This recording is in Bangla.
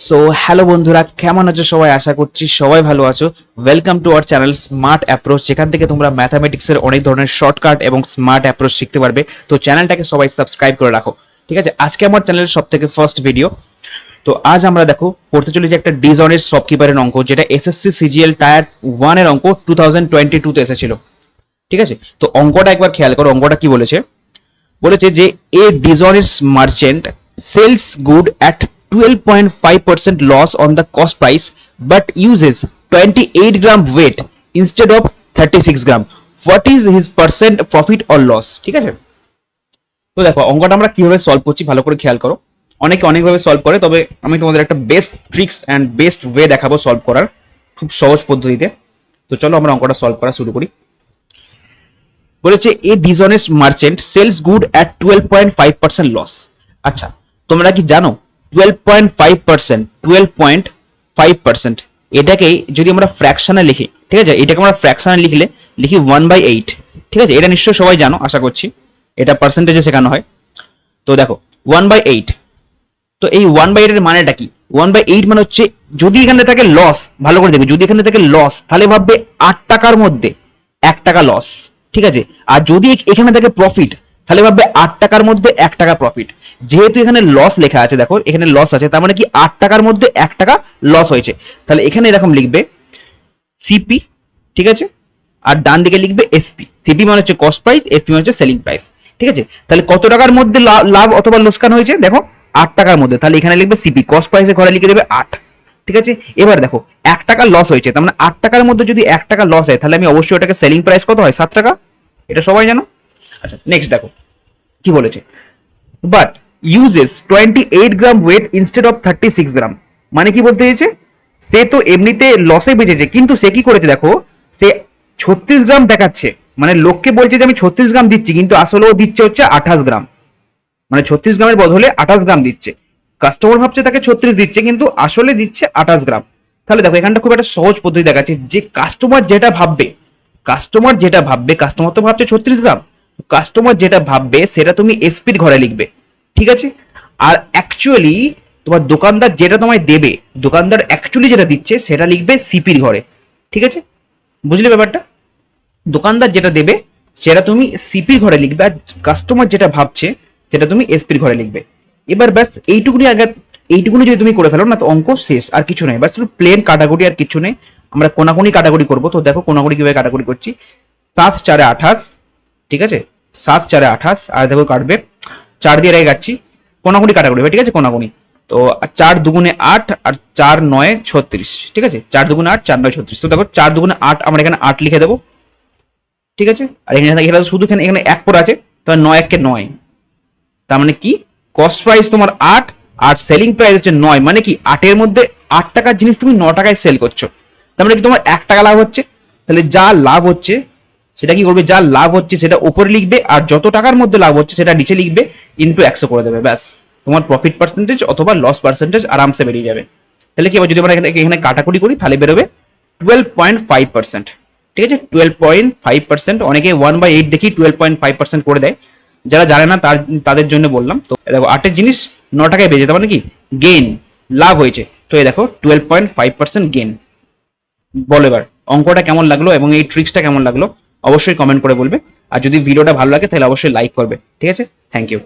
সো হ্যালো বন্ধুরা, কেমন আছো সবাই? আশা করছি সবাই ভালো আছো। Welcome to our channel smart approach যেখান থেকে তোমরা ম্যাথামেটিক্সের অনেক ধরনের শর্টকাট এবং স্মার্ট অ্যাপ্রোচ শিখতে পারবে। তো চ্যানেলটাকে সবাই সাবস্ক্রাইব করে রাখো। ঠিক আছে, আজকে আমার চ্যানেলের সব থেকে ফার্স্ট ভিডিও তো আজ আমরা দেখো, পড়তে চলেছি একটা ডিজনের শপকিপারের অঙ্ক, যেটা এসএসসি সিজিএল টায়ার ওয়ানের অঙ্ক টু থাউজেন্ড টোয়েন্টি টুতে এসেছিল। ঠিক আছে, তো অঙ্কটা একবার খেয়াল করো, অঙ্কটা কি বলেছে? বলেছে যে a dishonest merchant sells good at 12.5% loss on the cost price, but uses 28 gram weight instead of 36 gram. What is his percent profit or loss? ঠিক আছে? তো দেখো, অঙ্কটা আমরা কীভাবে সলভ করছি ভালো করে খেয়াল করো। অনেকে অনেকভাবে সলভ করে, তবে আমি তোমাদের একটা best tricks and best way দেখাবো সলভ করার খুব সহজ পদ্ধতিতে। তো চলো আমরা অঙ্কটা সলভ করা শুরু করি। বলেছে, a dishonest merchant sells good at twelve point five percent loss আচ্ছা তোমরা কি জানো twelve point five percent twelve point five percent এটাকে যদি আমরা ফ্র্যাকশনে লিখি, ঠিক আছে? এটাকে আমরা ফ্র্যাকশনে লিখলে লিখি ওয়ান বাই এইট ঠিক আছে? এটা নিশ্চয়ই সবাই জানো, আশা করছি। এটা পার্সেন্টেজে শেখানো হয়। তো দেখো ওয়ান বাই এইট তো এই ওয়ান বাই এইটের মানেটা কি? ওয়ান বাই এইট মানে হচ্ছে যদি এখানে থাকে লস ভালো করে দেখবে, যদি এখানে থাকে লস তাহলে ভাববে আট টাকার মধ্যে এক টাকা লস ঠিক আছে? আর যদি এখানে থাকে প্রফিট তাহলে ভাববে আট টাকার মধ্যে এক টাকা প্রফিট যেহেতু এখানে লস লেখা আছে, দেখো, এখানে লস আছে, তার মানে কি আট টাকার মধ্যে এক টাকা লস হয়েছে। তাহলে এখানে এরকম লিখবে সিপি ঠিক আছে? আর ডান দিকে লিখবে এসপি সিপি মানে হচ্ছে কস্ট প্রাইস এসপি মানে হচ্ছে সেলিং প্রাইস ঠিক আছে? তাহলে কত টাকার মধ্যে লাভ অথবা লোকসান হয়েছে? দেখো, আট টাকার মধ্যে। তাহলে এখানে লিখবে সিপি কস্ট প্রাইসে ঘরে লিখে দেবে আট, ঠিক আছে? এবার দেখো, এক টাকা লস হয়েছে, তার মানে আট টাকার মধ্যে যদি এক টাকা লস হয়, তাহলে আমি অবশ্যই ওটাকে সেলিং প্রাইস কত হয়? সাত টাকা? এটা সবাই জানো? আচ্ছা নেক্সট দেখো। কি বলেছে? But uses twenty eight gram weight instead of thirty six gram মানে কি বলতে চেয়েছে সে তো এমনিতে লসে বেঁচেছে, কিন্তু সে কি করেছে দেখো? সে ছত্রিশ গ্রাম দেখাচ্ছে। মানে লোককে বলছে যে আমি ছত্রিশ গ্রাম দিচ্ছি, কিন্তু আসলে ও দিচ্ছে হচ্ছে আঠাশ গ্রাম মানে ছত্রিশ গ্রামের বদলে আঠাশ গ্রাম দিচ্ছে। কাস্টমার ভাবছে তাকে ছত্রিশ দিচ্ছে, কিন্তু আসলে দিচ্ছে আঠাশ গ্রাম তাহলে দেখো, এখানটা খুব একটা সহজ পদ্ধতি দেখাচ্ছে যে কাস্টমার যেটা ভাববে কাস্টমার যেটা ভাববে কাস্টমার তো ভাবছে ছত্রিশ গ্রাম কাস্টমার যেটা ভাববে, সেটা তুমি এসপির ঘরে লিখবে। ঠিক আছে? আর অ্যাকচুয়ালি তোমার দোকানদার যেটা তোমায় দেবে, দোকানদার অ্যাকচুয়ালি যেটা দিচ্ছে, সেটা লিখবে সিপির ঘরে। ঠিক আছে? বুঝলে ব্যাপারটা? দোকানদার যেটা দেবে, সেটা তুমি সিপির ঘরে লিখবে, আর কাস্টমার যেটা ভাবছে, সেটা তুমি এসপির ঘরে লিখবে। এবার ব্যাস, এইটুকুনি আগে এইটুকুনি যদি তুমি করে ফেলো, না তো অঙ্ক শেষ, আর কিছু নেই। ব্যাস, শুধু প্লেন কাটাকুটি আর কিছু নেই। আমরা কোনাকুনি কাটাকুটি করব। তো দেখো কোনাকুনি কীভাবে কাটাকুটি করছি। সাত চারে আঠাশ ঠিক আছে? সাত, চারে আঠাশ, আর দেখো কাটবে, চার দিয়ে রেখে যাচ্ছি কোনাকুনি কাটাকুটি হবে ঠিক আছে? কোনাকুনি। তো চার দুগুণে আট আর চার নয় ছত্রিশ, ঠিক আছে? চার দুগুণে আট, চার নয় ছত্রিশ। তো দেখো, চার দুগুণে আট আমরা এখানে আট লিখে দেবো, ঠিক আছে? আর এখানে এখানে শুধু এখানে এখানে এক পর আছে, তাহলে নয় এককে নয়। তার মানে কি? কস্ট প্রাইস তোমার আট, আর সেলিং প্রাইস হচ্ছে নয়। মানে কি? আটের মধ্যে আট টাকার জিনিস তুমি ন টাকায় সেল করছ। তার মানে কি তোমার এক টাকা লাভ হচ্ছে? তাহলে যা লাভ হচ্ছে সেটা কি করবে? যা লাভ হচ্ছে সেটা উপরে লিখবে, আর যত টাকার মধ্যে লাভ হচ্ছে সেটা নিচে লিখবে ইন্টু একশো করে দেবে, ব্যাস। তোমার প্রফিট পার্সেন্টেজ অথবা লস পার্সেন্টেজ আরামসে বেরিয়ে যাবে। তাহলে কি যদি আমরা এখানে এখানে কাটাকুটি করি, তাহলে বেরোবে টুয়েলভ পয়েন্ট ফাইভ পার্সেন্ট ঠিক আছে? টুয়েলভ পয়েন্ট ফাইভ পার্সেন্ট অনেকে ওয়ান বাই এইট দেখি টুয়েলভ পয়েন্ট ফাইভ পার্সেন্ট করে দেয়। যারা জানে না, তার তাদের জন্য বললাম। তো দেখো, আটের জিনিস ন টাকায় বেজে তার মানে কি গেইন লাভ হয়েছে। তো এই দেখো twelve point five percent gain বলো এবার, অঙ্কটা কেমন লাগল এবং এই ট্রিক্সটা কেমন লাগল? অবশ্যই কমেন্ট করে বলবে। আর যদি ভিডিওটা ভালো লাগে, তাহলে অবশ্যই লাইক করবে। ঠিক আছে? Thank you